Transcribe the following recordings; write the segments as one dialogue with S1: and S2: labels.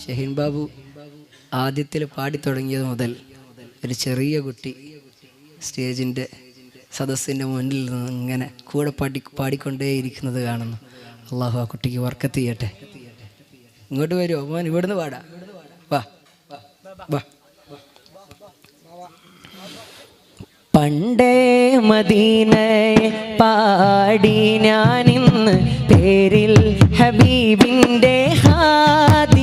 S1: ഷഹീൻ ബാബു ആദ്യത്തിൽ പാടി തുടങ്ങിയത് മുതൽ ഒരു ചെറിയ കുട്ടി സ്റ്റേജിന്റെ സദസ്സിന്റെ മുന്നിൽ നിന്ന് ഇങ്ങനെ കൂടെ പാടി പാടിക്കൊണ്ടേയിരിക്കുന്നത് കാണുന്നു. അള്ളാഹു ആ കുട്ടിക്ക് വർക്കത്ത് ചെയ്യട്ടെ. ഇങ്ങോട്ട് വരുമോ മോൻ ഇവിടുന്ന് പാടാ. വാ. വാ.
S2: പണ്ടേ മദീനയെ പാടി ഞാനിന്ന് പേരിൽ ഹബീബിന്റെ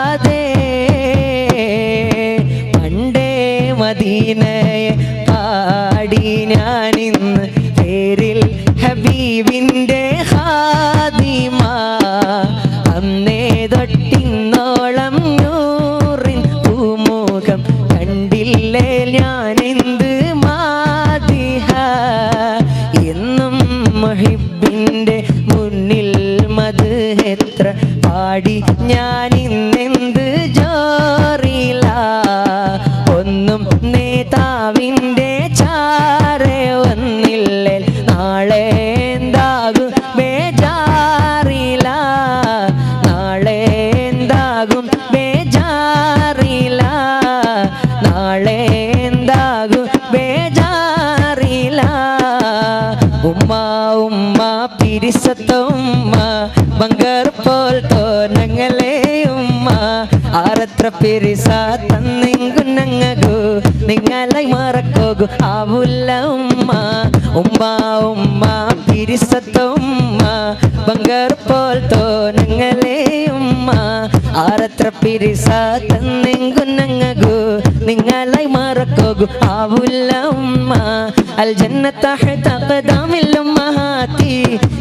S2: വൈകാതെ പണ്ടേ മദീനയെ ആറത്ര പിരിസ തന്നിങ്ങുന്നങ്ങു നിങ്ങളെ മറക്കോകു. ആവുല്ല ഉമ്മ ഉമ്മ ഉമ്മ പിരിസത്ത ഉമ്മ. ബംഗർ പോൽ നിങ്ങളെ ഉമ്മ. ആരത്ര പിരിസ തന്നിങ്ങുന്നങ്ങു നിങ്ങളെ മറക്കോകു. ആവുല്ല ഉമ്മ. അൽ ജന്നത്ത തഖദാമിൽ ഉമ്മഹാത്തി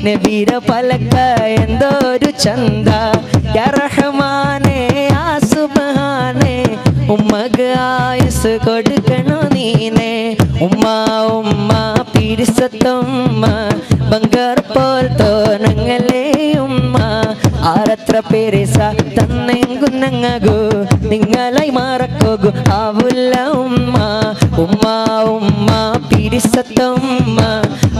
S2: നബീര പലക്ക എന്തോരു ചന്ത. യാ റഹ്മാനേ. സുബ്ഹാനേ ഉമ്മക്ക് ആയുസ് കൊടുക്കണോ നീനെ? ഉമ്മ ഉമ്മ പിരിസത്തുമ്മ ബങ്കർ പോൽ തോന്നങ്ങളേ ഉമ്മ? ആരത്ര പെരിസ തന്നെങ്കുന്നങ്ങു നിങ്ങളായി മാറക്കോകു ആവുല്ല ഉമ്മ. ഉമ്മ ഉമ്മ പിരിസത്തുമ്മ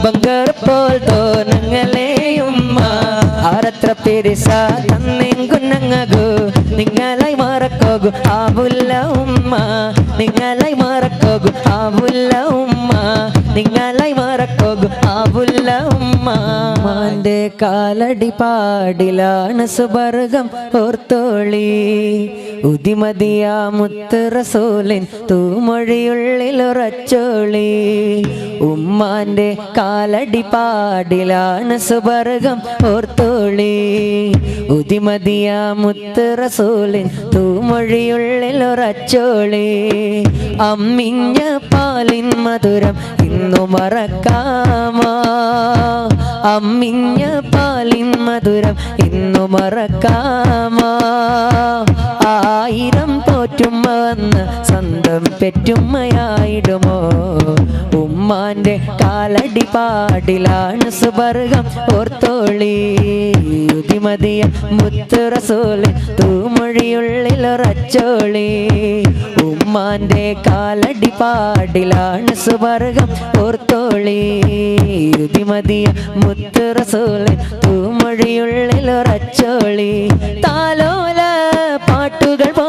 S2: ബങ്കർ പോൽ തോന്നങ്ങളേ ഉമ്മ? ആരത്ര പെരിസ തന്നെങ്കുന്നങ്ങു നിങ്ങളെ മറക്കോകു ആവുല്ല ഉമ്മ. നിങ്ങളായി മറക്കോകു ആവുല്ല ഉമ്മ. നിങ്ങളെ മറക്കോകു ആവുല്ല കാലടി പാടിലാണ് സുബർഗം ഓർത്തോളി. ഉദിമതിയാ മുത്ത് റസൂലിൻ തൂമൊഴിയുള്ളിൽ ഉറച്ചോളി ഉമ്മാന്റെ കാലടി പാടിലാണ് സുബർഗം ഓർത്തോളി. ഉദിമതിയാ മുത്ത് റസൂലിൻ തൂമൊഴിയുള്ളിൽ ഉറച്ചോളി അമ്മിഞ്ഞ പാലിൻ മധുരം ഇന്നു മറക്കാമോ അമ്മിഞ്ഞ പാലിൻ മധുരം ഇന്നു മറക്കാമാ? ആയിരം തോറ്റുമ്മ വന്ന് സ്വന്തം പെറ്റുമ്മയായിടുമോ? ഉമ്മാന്റെ കാലടി പാടിലാണ് സുബർഗം ഓർത്തോളി. യുതിമതിയ മുത്തുറസോളി ഉമ്മ ഉമ്മാന്റെ കാലടി പാടിലാണ് സുവർഗം ഓർത്തോളി. യുതിമതിയ മുത്തുറസോളി റസൂലൻ താലോല പാട്ടുകൾ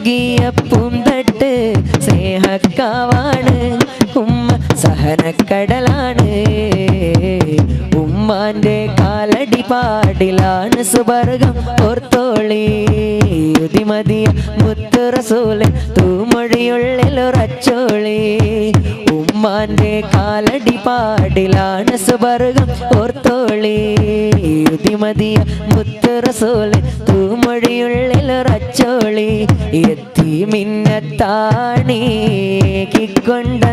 S2: സ്വർഗീയ പൂന്തട്ട് സ്നേഹക്കാവാണ്. ഉമ്മ സഹനക്കടലാണ്. ഉമ്മാന്റെ കാലടി പാടിലാണ് സുവർഗം ഓർത്തോളി. യുതിമതിയ മുത്തുറസൂലെ തൂമൊഴിയുള്ളിൽ ഉറച്ചോളി. ഉമ്മാന്റെ കാലടി പാടിലാണ് സുവർഗം ഓർത്തോളി. യുതിമതിയ മുത്ത് ഉറച്ചോളി എത്തി മിന്നത്താണി. കിക്കൊണ്ട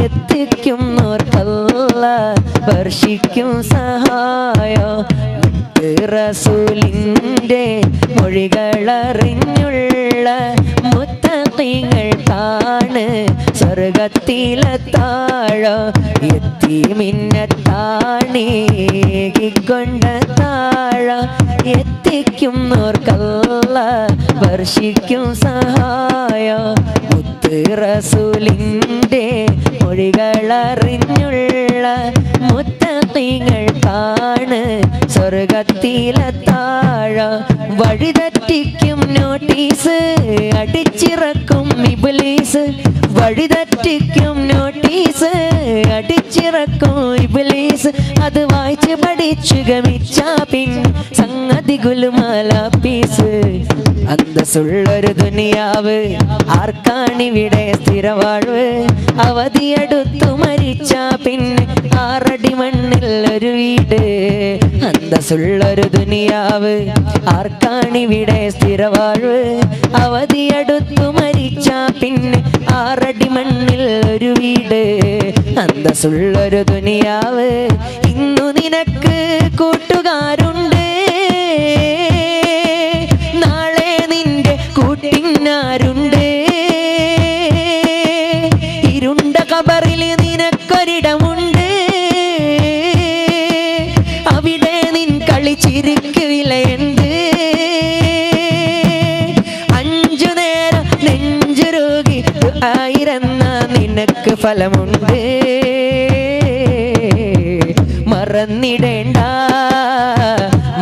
S2: എത്തിക്കും നോർക്കല്ല വർഷിക്കും സഹായം. റസൂലിന്റെ മൊഴികളറിഞ്ഞുള്ള മുത്തങ്ങൾ താണ് സ്വർഗത്തിലെ താഴ എത്തി മിന്നത്താണി കൊണ്ട താഴ എത്തിക്കുന്നോർക്കല്ല വർഷിക്കും സഹായ. മുത്ത് റസൂലിന്റെ മൊഴികളറിഞ്ഞുള്ള മുത്തങ്ങൾ കാണ്. സ്വർഗത്തിലത്താഴ വഴിതെറ്റിക്കും നോട്ടീസ് അടിച്ചിറക്കും ഇബിലീസ്. വഴിതെറ്റിക്കും നോട്ടീസ് അടിച്ചിറക്കും ഇബിലീസ്. അത് വായിച്ച് പഠിച്ചു ഗമിച്ചാ പിൻ. സംഗതി ഗുലുമാല പീസ്. അന്തസ്സുള്ളൊരു ദുനിയാവ് ആർക്കാണിവിടെ സ്ഥിരവാഴ്വ്? അവധിയെടുത്തു മരിച്ച പിന്നെ ആറടി മണ്ണിൽ ഒരു വീട്. അന്തസ്സുള്ളൊരു ദുനിയാവ് ആർക്കാണിവിടെ സ്ഥിരവാഴ്വ്? അവധിയെടുത്തു മരിച്ച പിന്നെ ആറടി മണ്ണിൽ ഒരു വീട്. അന്തസ്സുള്ളൊരു ദുനിയാവ് ഇന്നു നിനക്ക് കൂട്ടുകാരുണ്ട്. നിനക്ക് ഫലമുണ്ട്. മറന്നിടേണ്ട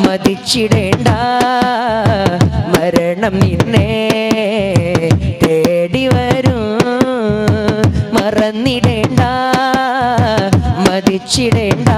S2: മതിച്ചിടേണ്ട മരണം നിന്നെ തേടി വരും. മറന്നിടേണ്ട മതിച്ചിടേണ്ട